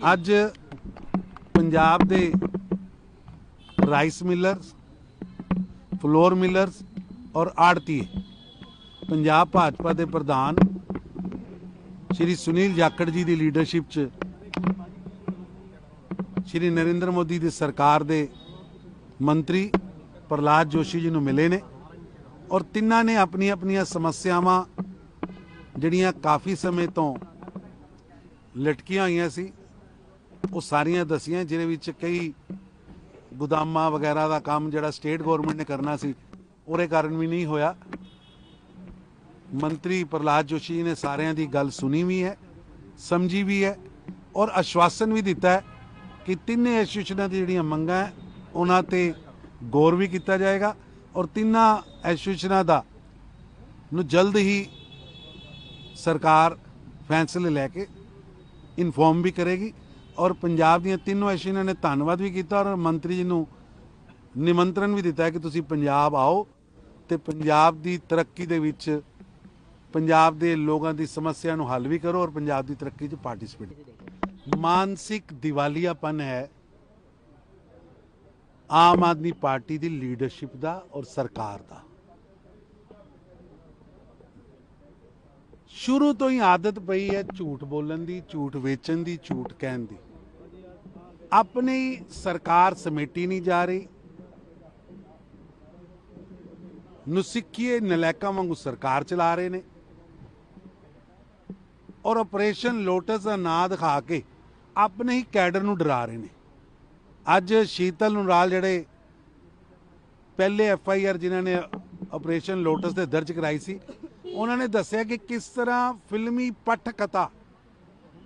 ਅੱਜ ਪੰਜਾਬ ਦੇ rice millers, floor millers ਔਰ ਆੜਤੀ ਪੰਜਾਬ ਭਾਜਪਾ ਦੇ ਪ੍ਰਧਾਨ ਸ਼੍ਰੀ ਸੁਨੀਲ ਜਾਖੜ ਜੀ ਦੀ ਲੀਡਰਸ਼ਿਪ 'ਚ ਸ਼੍ਰੀ ਨਰਿੰਦਰ ਮੋਦੀ ਦੀ ਸਰਕਾਰ ਦੇ ਮੰਤਰੀ ਪ੍ਰਲਾਦ ਜੋਸ਼ੀ ਜੀ ਨੂੰ ਮਿਲੇ ਨੇ ਔਰ ਤਿੰਨਾਂ ਨੇ ਆਪਣੀਆਂ ਆਪਣੀਆਂ ਸਮੱਸਿਆਵਾਂ ਜਿਹੜੀਆਂ ਕਾਫੀ ਸਮੇਂ ਤੋਂ ਲਟਕੀਆਂ ਹੋਈਆਂ ਸੀ ਉਹ ਸਾਰੀਆਂ ਦਸੀਆਂ, ਜਿਹਦੇ ਵਿੱਚ ਕਈ ਗੋਦਾਮਾਂ ਵਗੈਰਾ ਦਾ ਕੰਮ ਜਿਹੜਾ ਸਟੇਟ ਗਵਰਨਮੈਂਟ ਨੇ ਕਰਨਾ ਸੀ, ਉਹਦੇ ਕਾਰਨ ਵੀ ਨਹੀਂ ਹੋਇਆ। ਮੰਤਰੀ ਪ੍ਰਲਾਦ ਜੋਸ਼ੀ ਜੀ ਨੇ ਸਾਰਿਆਂ ਦੀ ਗੱਲ ਸੁਣੀ ਵੀ ਹੈ, ਸਮਝੀ ਵੀ ਹੈ ਔਰ ਆਸ਼ਵਾਸਨ ਵੀ ਦਿੱਤਾ ਹੈ ਕਿ ਤਿੰਨੇ ਐਸੋਸੀਏਸ਼ਨਾਂ ਦੀ ਜਿਹੜੀਆਂ ਮੰਗਾਂ ਹੈ, ਉਹਨਾਂ ਤੇ ਗੌਰ ਵੀ ਕੀਤਾ ਜਾਏਗਾ ਔਰ ਤਿੰਨਾਂ ਐਸੋਸੀਏਸ਼ਨਾਂ ਦਾ ਨੂੰ ਜਲਦ ਹੀ ਸਰਕਾਰ ਫੈਸਲੇ ਲੈ ਕੇ ਇਨਫੋਰਮ ਵੀ ਕਰੇਗੀ। ਔਰ ਪੰਜਾਬ ਦੀਆਂ ਤਿੰਨੋਂ ਐਸੋਸੀਏਸ਼ਨਾਂ ਨੇ ਧੰਨਵਾਦ ਵੀ ਕੀਤਾ ਔਰ ਮੰਤਰੀ ਜੀ ਨੂੰ ਨਿਮੰਤਰਣ ਵੀ ਦਿੱਤਾ ਕਿ ਤੁਸੀਂ ਪੰਜਾਬ ਆਓ ਤੇ ਪੰਜਾਬ ਦੀ ਤਰੱਕੀ ਦੇ ਵਿੱਚ ਪੰਜਾਬ ਦੇ ਲੋਕਾਂ ਦੀ ਸਮੱਸਿਆ ਨੂੰ ਹੱਲ ਵੀ ਕਰੋ ਔਰ ਪੰਜਾਬ ਦੀ ਤਰੱਕੀ 'ਚ ਪਾਰਟਿਸਿਪੇਟ ਮਾਨਸਿਕ ਦੀਵਾਲੀਆਪਨ ਹੈ ਆਮ ਆਦਮੀ ਪਾਰਟੀ ਦੀ ਲੀਡਰਸ਼ਿਪ ਦਾ ਔਰ ਸਰਕਾਰ ਦਾ। ਸ਼ੁਰੂ ਤੋਂ ਹੀ ਆਦਤ ਪਈ ਹੈ ਝੂਠ ਬੋਲਣ ਦੀ, ਝੂਠ ਵੇਚਣ ਦੀ, ਝੂਠ ਕਹਿਣ ਦੀ। ਆਪਣੀ ਸਰਕਾਰ ਸਮੇਟੀ ਨਹੀਂ ਜਾ ਰਹੀ। ਨੁਸਿੱਕੀਏ ਨਲੈਕਾਂ ਵਾਂਗੂ ਸਰਕਾਰ ਚਲਾ ਰਹੇ ਨੇ। ਔਰ ਆਪਰੇਸ਼ਨ ਲੋਟਸ ਦਾ ਨਾਂ ਦਿਖਾ ਕੇ ਆਪਣੇ ਹੀ ਕੈਡਰ ਨੂੰ ਡਰਾ ਰਹੇ ਨੇ। ਅੱਜ ਸ਼ੀਤਲ ਨੂਰਾਲ ਜਿਹੜੇ ਪਹਿਲੇ ਐਫ ਆਈ ਆਰ ਜਿਨ੍ਹਾਂ ਨੇ ਆਪਰੇਸ਼ਨ ਲੋਟਸ ਤੇ ਦਰਜ ਕਰਾਈ ਸੀ, ਉਹਨਾਂ ਨੇ ਦੱਸਿਆ ਕਿ ਕਿਸ ਤਰ੍ਹਾਂ ਫਿਲਮੀ ਪੱਠ ਕਥਾ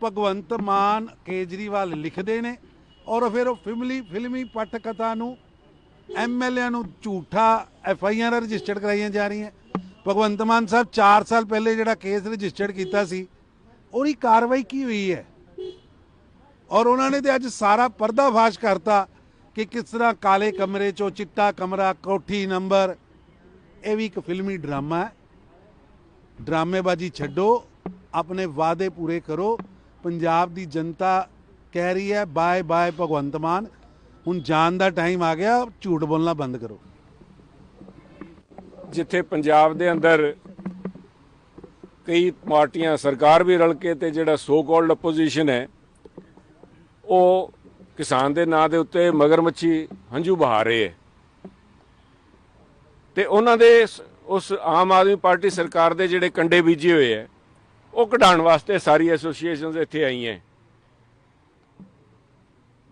ਭਗਵੰਤ ਮਾਨ ਕੇਜਰੀਵਾਲ ਲਿਖਦੇ ਨੇ। ਔਰ ਫਿਰ ਉਹ ਫਿਲਮੀ ਫਿਲਮੀ ਪੱਠ ਕਥਾ ਨੂੰ ਐਮਐਲਏ ਨੂੰ ਝੂਠਾ ਐਫ ਆਈ ਆਰ ਰਜਿਸਟਰਡ ਕਰਾਈਆਂ ਜਾ ਰਹੀਆਂ। ਭਗਵੰਤ ਮਾਨ ਸਾਹਿਬ 4 ਸਾਲ ਪਹਿਲੇ ਜਿਹੜਾ ਕੇਸ ਰਜਿਸਟਰਡ ਕੀਤਾ ਸੀ, ਉਹਦੀ ਕਾਰਵਾਈ ਕੀ ਹੋਈ ਹੈ? ਔਰ ਉਹਨਾਂ ਨੇ ਤੇ ਅੱਜ ਸਾਰਾ ਪਰਦਾਫਾਸ਼ ਕਰਤਾ ਕਿ ਕਿਸ ਤਰ੍ਹਾਂ ਕਾਲੇ ਕਮਰੇ ਚੋਂ ਚਿੱਟਾ ਕਮਰਾ, ਕੋਠੀ ਨੰਬਰ, ਇਹ ਵੀ ਇੱਕ ਫਿਲਮੀ ਡਰਾਮਾ ਹੈ। ਡਰਾਮੇਬਾਜ਼ੀ ਛੱਡੋ, ਆਪਣੇ ਵਾਅਦੇ ਪੂਰੇ ਕਰੋ। ਪੰਜਾਬ ਦੀ ਜਨਤਾ ਕਹਿ ਰਹੀ ਹੈ, ਬਾਏ ਬਾਏ ਭਗਵੰਤ ਮਾਨ, ਹੁਣ ਜਾਣ ਦਾ ਟਾਈਮ ਆ ਗਿਆ, ਝੂਠ ਬੋਲਣਾ ਬੰਦ ਕਰੋ। ਜਿੱਥੇ ਪੰਜਾਬ ਦੇ ਅੰਦਰ ਕਈ ਪਾਰਟੀਆਂ, ਸਰਕਾਰ ਵੀ ਰਲ ਕੇ ਤੇ ਜਿਹੜਾ ਸੋ ਕਾਲਡ ਆਪੋਜੀਸ਼ਨ ਹੈ, ਉਹ ਕਿਸਾਨ ਦੇ ਨਾਂ ਦੇ ਉੱਤੇ ਮਗਰਮੱਛੀ ਹੰਝੂ ਬਹਾ ਰਹੇ ਹੈ। ਤੇ ਉਹਨਾਂ ਦੇ ਉਸ ਆਮ ਆਦਮੀ ਪਾਰਟੀ ਸਰਕਾਰ ਦੇ ਜਿਹੜੇ ਕੰਡੇ ਬੀਜੇ ਹੋਏ ਹੈ, ਉਹ ਕਢਾਉਣ ਵਾਸਤੇ ਸਾਰੀ ਐਸੋਸੀਏਸ਼ਨਸ ਇੱਥੇ ਆਈਆਂ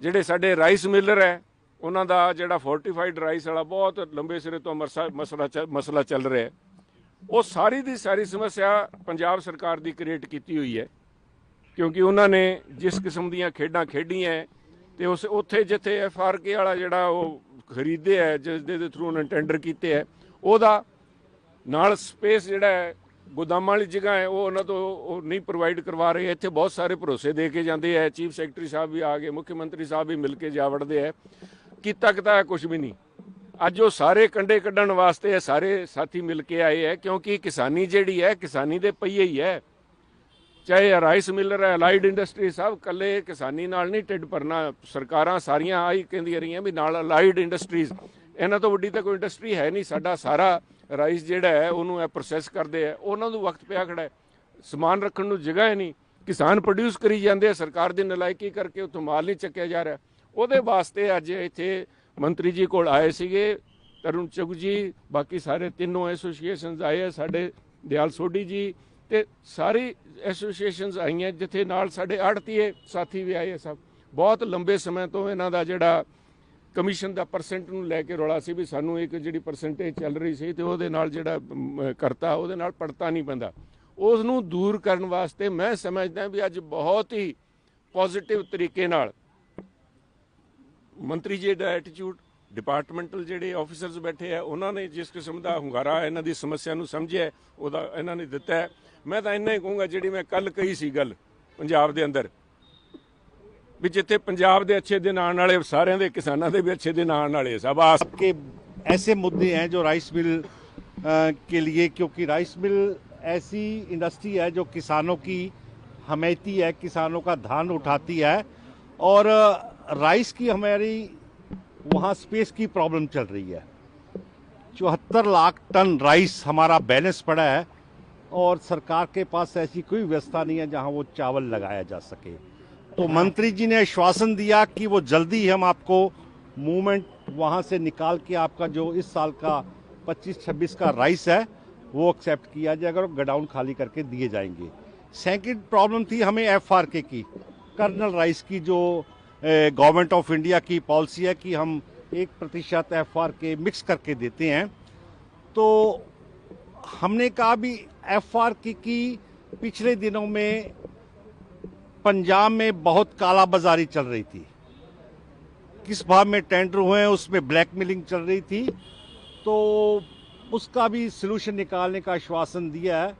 ਜਿਹੜੇ ਸਾਡੇ ਰਾਈਸ ਮਿਲਰ ਹੈ ਉਹਨਾਂ ਦਾ ਜਿਹੜਾ ਫੋਰਟੀਫਾਈਡ ਰਾਈਸ ਵਾਲਾ ਬਹੁਤ ਲੰਬੇ ਸਿਰੇ ਤੋਂ ਮਰਸਾ- ਮਸਲਾ ਮਸਲਾ ਚੱਲ ਰਿਹਾ ਹੈ। ਉਹ ਸਾਰੀ ਦੀ ਸਾਰੀ ਸਮੱਸਿਆ ਪੰਜਾਬ ਸਰਕਾਰ ਦੀ ਕ੍ਰੀਏਟ ਕੀਤੀ ਹੋਈ ਹੈ ਕਿਉਂਕਿ ਉਹਨਾਂ ਨੇ ਜਿਸ ਕਿਸਮ ਦੀਆਂ ਖੇਡਾਂ ਖੇਡੀਆਂ ਹੈ, ਤੇ ਉਸ ਉੱਥੇ ਜਿੱਥੇ ਐਫ ਆਰ ਕੇ ਵਾਲਾ ਜਿਹੜਾ ਉਹ ਖਰੀਦੇ ਹੈ ਜਿਸ ਦੇ ਥਰੂ ਉਹਨਾਂ ਟੈਂਡਰ ਕੀਤੇ ਹੈ ਉਹਦਾ ਨਾਲ ਸਪੇਸ ਜਿਹੜਾ ਹੈ ਗੋਦਾਮਾਂ ਵਾਲੀ ਜਗ੍ਹਾ ਹੈ, ਉਹ ਉਹਨਾਂ ਤੋਂ ਉਹ ਨਹੀਂ ਪ੍ਰੋਵਾਈਡ ਕਰਵਾ ਰਹੇ, ਇੱਥੇ ਬਹੁਤ ਸਾਰੇ ਭਰੋਸੇ ਦੇ ਕੇ ਜਾਂਦੇ ਹੈ ਚੀਫ ਸੈਕਟਰੀ ਸਾਹਿਬ ਵੀ ਆ ਗਏ, ਮੁੱਖ ਮੰਤਰੀ ਸਾਹਿਬ ਵੀ ਮਿਲ ਕੇ ਜਾ ਵੜਦੇ ਹੈ ਕੀਤਾ ਕਿਤਾ ਕੁਝ ਵੀ ਨਹੀਂ। ਅੱਜ ਉਹ ਸਾਰੇ ਕੰਡੇ ਕੱਢਣ ਵਾਸਤੇ ਇਹ ਸਾਰੇ ਸਾਥੀ ਮਿਲ ਕੇ ਆਏ ਹੈ ਕਿਉਂਕਿ ਕਿਸਾਨੀ ਜਿਹੜੀ ਹੈ, ਕਿਸਾਨੀ ਦੇ ਪਈਏ ਹੀ ਹੈ। ਚਾਹੇ ਰਾਈਸ ਮਿਲਰ ਹੈ ਅਲਾਈਡ ਇੰਡਸਟਰੀ ਸਭ ਕੱਲੇ ਕਿਸਾਨੀ ਨਾਲ ਨਹੀਂ ਢਿੱਡ ਭਰਨਾ, ਸਰਕਾਰਾਂ ਸਾਰੀਆਂ ਆਈ ਕਹਿੰਦੀਆਂ ਰਹੀਆਂ ਵੀ ਨਾਲ ਅਲਾਈਡ ਇੰਡਸਟਰੀਜ਼ ਇਹਨਾਂ ਤੋਂ ਵੱਡੀ ਤਾਂ ਕੋਈ ਇੰਡਸਟਰੀ ਹੈ ਨਹੀਂ, ਸਾਡਾ ਸਾਰਾ ਰਾਈਸ ਜਿਹੜਾ ਹੈ, ਉਹਨੂੰ ਇਹ ਪ੍ਰੋਸੈਸ ਕਰਦੇ ਆ। ਉਹਨਾਂ ਨੂੰ ਵਕਤ ਪਿਆ ਖੜਾ ਹੈ। ਸਮਾਨ ਰੱਖਣ ਨੂੰ ਜਗ੍ਹਾ ਹੈ ਨਹੀਂ। ਕਿਸਾਨ ਪ੍ਰੋਡਿਊਸ ਕਰੀ ਜਾਂਦੇ ਆ, ਸਰਕਾਰ ਦੀ ਨਲਾਇਕੀ ਕਰਕੇ ਉੱਥੋਂ ਮਾਲ ਨਹੀਂ ਚੱਕਿਆ ਜਾ ਰਿਹਾ। ਉਹਦੇ ਵਾਸਤੇ ਅੱਜ ਇੱਥੇ ਮੰਤਰੀ ਜੀ ਕੋਲ ਆਏ ਸੀਗੇ, ਤਰੁਣ ਚੁਗ ਜੀ, ਬਾਕੀ ਸਾਰੇ ਤਿੰਨੋਂ ਐਸੋਸੀਏਸ਼ਨਸ ਆਏ ਆ, ਸਾਡੇ ਦਿਆਲ ਸੋਢੀ ਜੀ ਤੇ ਸਾਰੀ ਐਸੋਸੀਏਸ਼ਨਸ ਆਈਆਂ, ਜਿੱਥੇ ਨਾਲ ਸਾਡੇ ਆੜਤੀਏ ਸਾਥੀ ਵੀ ਆਏ ਆ ਸਭ। ਬਹੁਤ ਲੰਬੇ ਸਮੇਂ ਤੋਂ ਇਹਨਾਂ ਦਾ ਜਿਹੜਾ ਕਮਿਸ਼ਨ ਦਾ ਪਰਸੈਂਟ ਨੂੰ ਲੈ ਕੇ ਰੌਲਾ ਸੀ ਵੀ ਸਾਨੂੰ ਇੱਕ ਜਿਹੜੀ ਪਰਸੈਂਟੇਜ ਚੱਲ ਰਹੀ ਸੀ ਤੇ ਉਹਦੇ ਨਾਲ ਜਿਹੜਾ ਕਰਤਾ, ਉਹਦੇ ਨਾਲ ਪੜਤਾ ਨਹੀਂ ਪੈਂਦਾ ਉਸ ਨੂੰ ਦੂਰ ਕਰਨ ਵਾਸਤੇ ਮੈਂ ਸਮਝਦਾ ਵੀ ਅੱਜ ਬਹੁਤ ਹੀ ਪੋਜ਼ਿਟਿਵ ਤਰੀਕੇ ਨਾਲ ਮੰਤਰੀ ਜੀ ਦਾ ਐਟੀਟਿਊਡ ਡਿਪਾਰਟਮੈਂਟਲ ਜਿਹੜੇ ਆਫੀਸਰਸ ਬੈਠੇ ਆ, ਉਹਨਾਂ ਨੇ ਜਿਸ ਕਿਸਮ ਦਾ ਹੁੰਗਾਰਾ ਇਹਨਾਂ ਦੀ ਸਮੱਸਿਆ ਨੂੰ ਸਮਝਿਆ, ਉਹਦਾ ਇਹਨਾਂ ਨੇ ਦਿੱਤਾ ਮੈਂ ਤਾਂ ਇੰਨਾ ਹੀ ਕਹੂੰਗਾ ਜਿਹੜੀ ਮੈਂ ਕੱਲ ਕਹੀ ਸੀ ਗੱਲ ਪੰਜਾਬ ਦੇ ਅੰਦਰ ਵੀ ਜਿੱਥੇ ਪੰਜਾਬ ਦੇ ਅੱਛੇ ਦਿਨ ਆਉਣ ਵਾਲੇ ਸਾਰਿਆਂ ਦੇ ਕਿਸਾਨਾਂ ਦੇ ਵੀ ਅੱਛੇ ਦਿਨ ਆਉਣ ਵਾਲੇ ਸਭ ਆਸ के ऐसे मुद्दे हैं जो राइस मिल अ, के लिए क्योंकि राइस मिल ऐसी इंडस्ट्री है जो किसानों की हमेती है किसानों का धान उठाती है और अ, राइस की हमारी वहाँ स्पेस की प्रॉब्लम चल रही है चौहत्तर लाख टन राइस हमारा बैलेंस पड़ा है और सरकार के पास ऐसी कोई व्यवस्था नहीं है जहां वो चावल लगाया जा सके तो मंत्री जी ने आश्वासन दिया कि वो जल्दी हम आपको मूवमेंट वहाँ से निकाल के आपका जो इस साल का 25-26 का राइस है, वो एक्सेप्ट किया जाएगा और गडाउन खाली करके दिए जाएँगे। सेकंड प्रॉब्लम थी हमें एफआर के, कर्नल राइस की जो गवर्नमेंट ऑफ़ इंडिया की पॉलिसी है कि हम एक प्रतिशत एफआर के मिक्स करके देते हैं। तो हमने कहा भी एफ़ की पिछले दिनों में पंजाब में बहुत काला बाजारी चल रही थी। किस भाव में टेंडर हुए हैं, उसमें ब्लैकमेलिंग चल रही थी। तो उसका भी सलूशन निकालने का आश्वासन दिया है।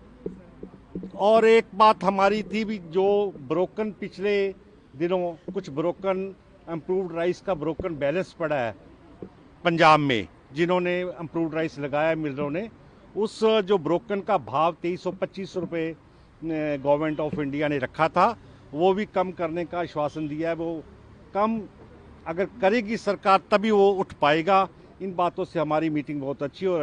और एक बात हमारी थी भी, जो ब्रोकन पिछले दिनों कुछ ब्रोकन इम्प्रूव्ड राइस का ब्रोकन बैलेंस पड़ा है पंजाब में, जिन्होंने इम्प्रूव्ड राइस लगाया मिलरों ने। उस, जो ब्रोकन का भाव तेईस सौ पच्चीस रुपये गवर्नमेंट ऑफ़ इंडिया ने रखा था। वो भी कम करने का आश्वासन दिया है वो कम अगर करेगी सरकार तभी वो उठ पाएगा इन बातों से हमारी मीटिंग बहुत अच्छी और